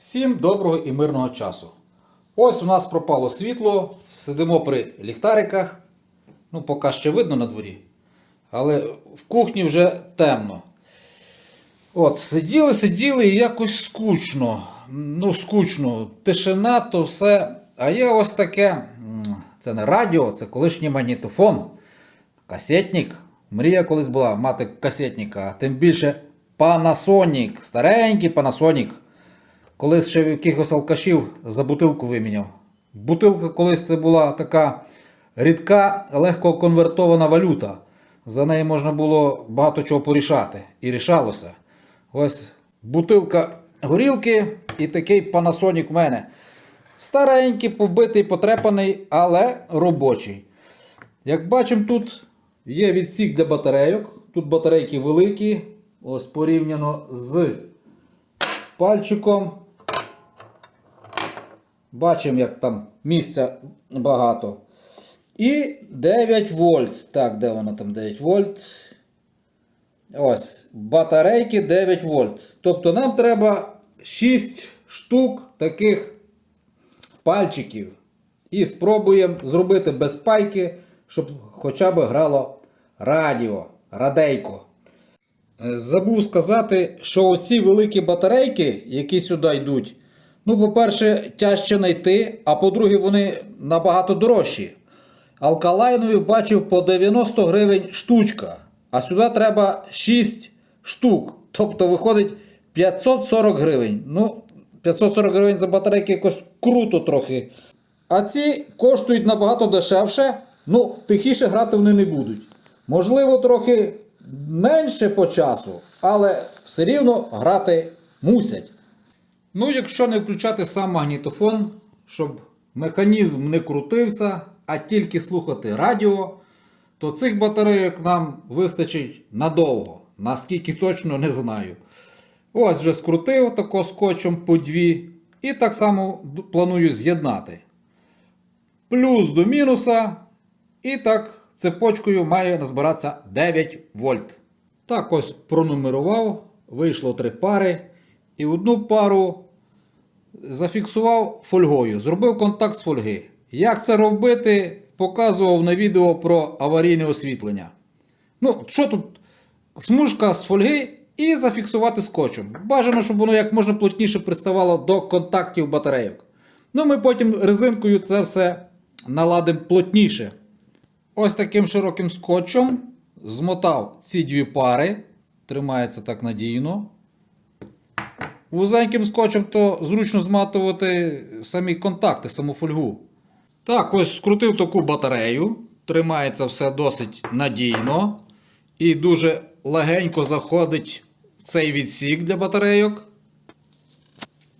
Всім доброго і мирного часу. Ось у нас пропало світло, сидимо при ліхтариках. Ну, поки ще видно на дворі. Але в кухні вже темно. От, сиділи, сиділи і якось скучно. Ну, скучно. Тишина, то все. А є ось таке. Це не радіо, це колишній магнітофон. Касетник. Мрія колись була мати касетника, тим більше Panasonic. Старенький Panasonic. Колись ще в якихось алкашів за бутилку виміняв. Бутилка колись це була така рідка, легко конвертована валюта. За неї можна було багато чого порішати. І рішалося. Ось бутилка горілки і такий Panasonic в мене. Старенький, побитий, потрепаний, але робочий. Як бачимо, тут є відсік для батарейок. Тут батарейки великі, ось порівняно з пальчиком. Бачимо, як там місця багато. І 9 вольт. Так, де воно там 9 вольт? Ось, батарейки 9 вольт. Тобто нам треба 6 штук таких пальчиків. І спробуємо зробити без пайки, щоб хоча б грало радіо, радейко. Е, Забув сказати, що оці великі батарейки, які сюди йдуть, ну, по-перше, тяжче знайти, а по-друге, вони набагато дорожчі. Алкалайнові бачив по 90 гривень штучка, а сюди треба 6 штук. Тобто виходить 540 гривень. Ну, 540 гривень за батарейки якось круто трохи. А ці коштують набагато дешевше, ну, тихіше грати вони не будуть. Можливо, трохи менше по часу, але все рівно грати мусять. Ну, якщо не включати сам магнітофон, щоб механізм не крутився, а тільки слухати радіо, то цих батарейок нам вистачить надовго. Наскільки точно не знаю. Ось вже скрутив тако скотчем по дві. І так само планую з'єднати. Плюс до мінуса. І так цепочкою має назбиратися 9 вольт. Так ось пронумерував. Вийшло три пари. І одну пару зафіксував фольгою. Зробив контакт з фольги. Як це робити, показував на відео про аварійне освітлення. Ну, що тут? Смужка з фольги і зафіксувати скотчем. Бажано, щоб воно як можна плотніше приставало до контактів батарейок. Ну, ми потім резинкою це все наладимо плотніше. Ось таким широким скотчем змотав ці дві пари. Тримається так надійно. Вузеньким скотчем то зручно зматувати самі контакти, саму фольгу. Так, ось скрутив таку батарею. Тримається все досить надійно. І дуже легенько заходить цей відсік для батарейок.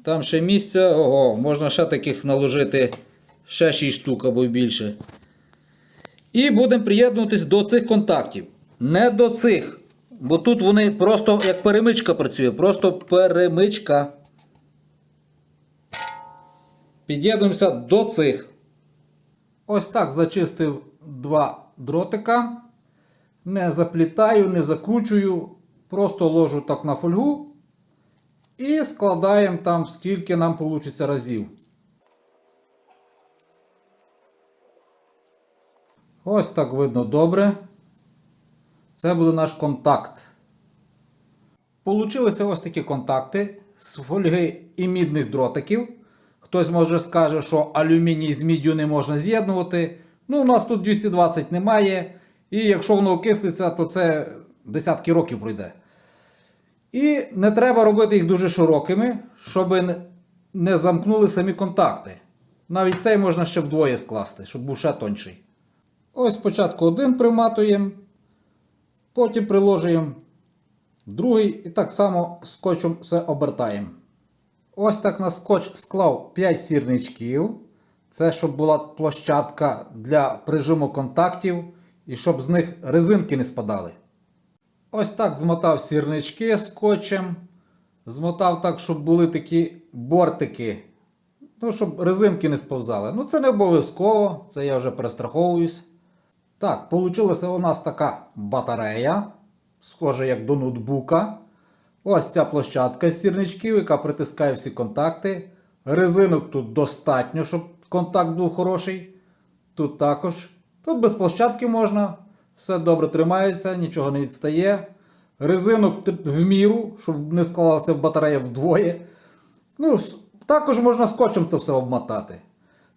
Там ще місця, ого, можна ще таких наложити ще 6 штук або більше. І будемо приєднуватись до цих контактів. Не до цих. Бо тут вони просто як перемичка працює. Просто перемичка. Під'єднуємося до цих. Ось так зачистив два дротика. Не заплітаю, не закручую. Просто ложу так на фольгу. І складаємо там, скільки нам вийде разів. Ось так видно добре. Це буде наш контакт. Получилися ось такі контакти з фольги і мідних дротиків. Хтось може скаже, що алюміній з міддю не можна з'єднувати. Ну, у нас тут 220 немає. І якщо воно окислиться, то це десятки років пройде. І не треба робити їх дуже широкими, щоб не- замкнули самі контакти. Навіть цей можна ще вдвоє скласти, щоб був ще тонший. Ось спочатку один приматуємо, потім приложуємо другий і так само скотчем все обертаємо. Ось так на скотч склав 5 сірничків. Це щоб була площадка для прижиму контактів і щоб з них резинки не спадали. Ось так змотав сірнички скотчем. Змотав так, щоб були такі бортики. Ну, щоб резинки не сповзали. Ну, це не обов'язково, це я вже перестраховуюсь. Так, вийшла у нас така батарея, схожа як до ноутбука. Ось ця площадка з сірничків, яка притискає всі контакти. Резинок тут достатньо, щоб контакт був хороший. Тут також. Тут без площадки можна. Все добре тримається, нічого не відстає. Резинок в міру, щоб не склалася батарея вдвоє. Ну, також можна скотчем то все обмотати.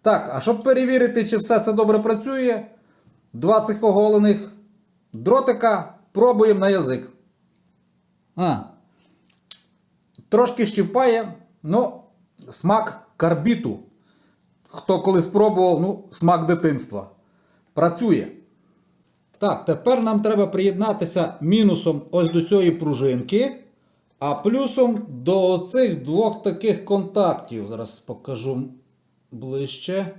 Так, а щоб перевірити, чи все це добре працює, два цих оголених дротика пробуємо на язик. А, трошки щіпає, ну, смак карбіту. Хто колись пробував, ну, смак дитинства. Працює. Так, тепер нам треба приєднатися мінусом ось до цієї пружинки, а плюсом до цих двох таких контактів. Зараз покажу ближче.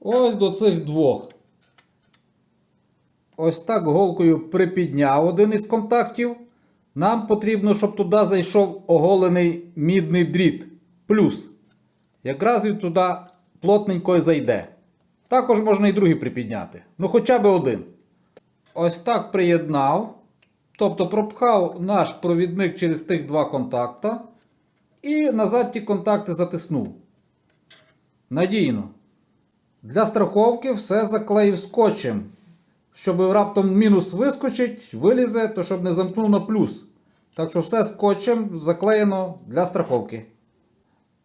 Ось до цих двох. Ось так голкою припідняв один із контактів. Нам потрібно, щоб туди зайшов оголений мідний дріт. Плюс. Якраз він туди плотненько і зайде. Також можна і другий припідняти. Ну хоча б один. Ось так приєднав. Тобто пропхав наш провідник через тих два контакта. І назад ті контакти затиснув. Надійно. Для страховки все заклеїв скотчем. Щоб раптом мінус вискочить, вилізе, то щоб не замкнув на плюс. Так що все скотчем заклеєно для страховки.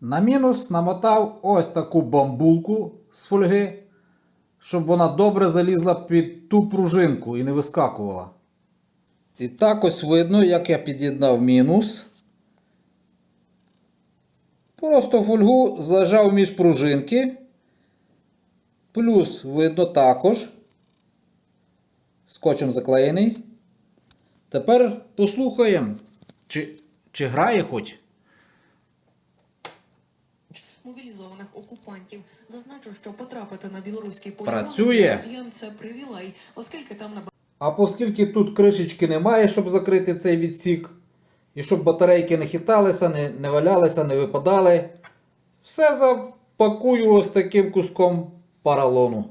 На мінус намотав ось таку бамбулку з фольги, щоб вона добре залізла під ту пружинку і не вискакувала. І так ось видно, як я під'єднав мінус. Просто фольгу зажав між пружинки. Плюс видно також. Скотчем заклеєний. Тепер послухаємо, чи, чи грає хоч. мобілізованих окупантів. Зазначу, що потрапити на білоруський полігон Працює. це привілей, оскільки там на А оскільки тут кришечки немає, щоб закрити цей відсік, і щоб батарейки не хиталися, не, не валялися, не випадали, все запакую ось таким куском паралону.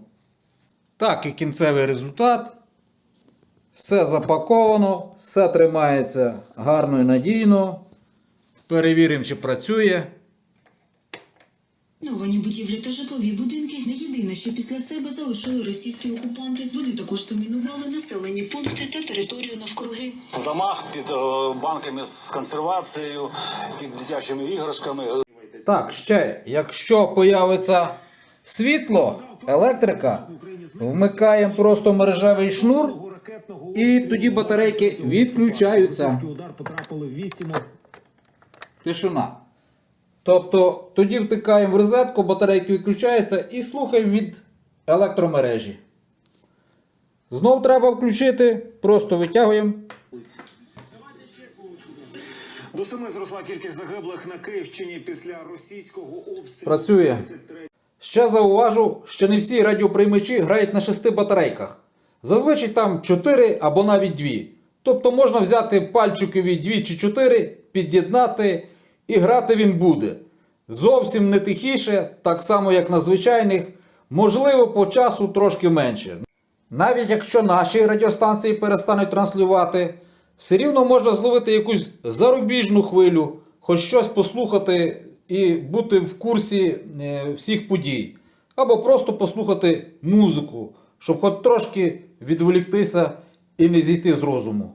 Так і кінцевий результат. Все запаковано, все тримається гарно і надійно. Перевіримо, чи працює. Новані будівлі та житлові будинки не єдине, що після себе залишили російські окупанти. Вони також замінували населені пункти та територію навкруги. в домах під е, банками з консервацією, під дитячими іграшками. Так, ще, якщо появиться світло, електрика, вмикаємо просто мережевий шнур, і тоді батарейки відключаються. Тишина. Тобто тоді втикаємо в розетку, батарейки відключаються і слухаємо від електромережі. Знов треба включити, просто витягуємо. До семи зросла кількість загиблих на Київщині після російського обстрілу. Працює. Ще зауважу, що не всі радіоприймачі грають на шести батарейках. Зазвичай там 4 або навіть 2. Тобто можна взяти пальчикові 2 чи 4, під'єднати і грати він буде. Зовсім не тихіше, так само як на звичайних, можливо по часу трошки менше. Навіть якщо наші радіостанції перестануть транслювати, все рівно можна зловити якусь зарубіжну хвилю, хоч щось послухати і бути в курсі е, всіх подій. Або просто послухати музику, щоб хоч трошки відволіктися і не зійти з розуму.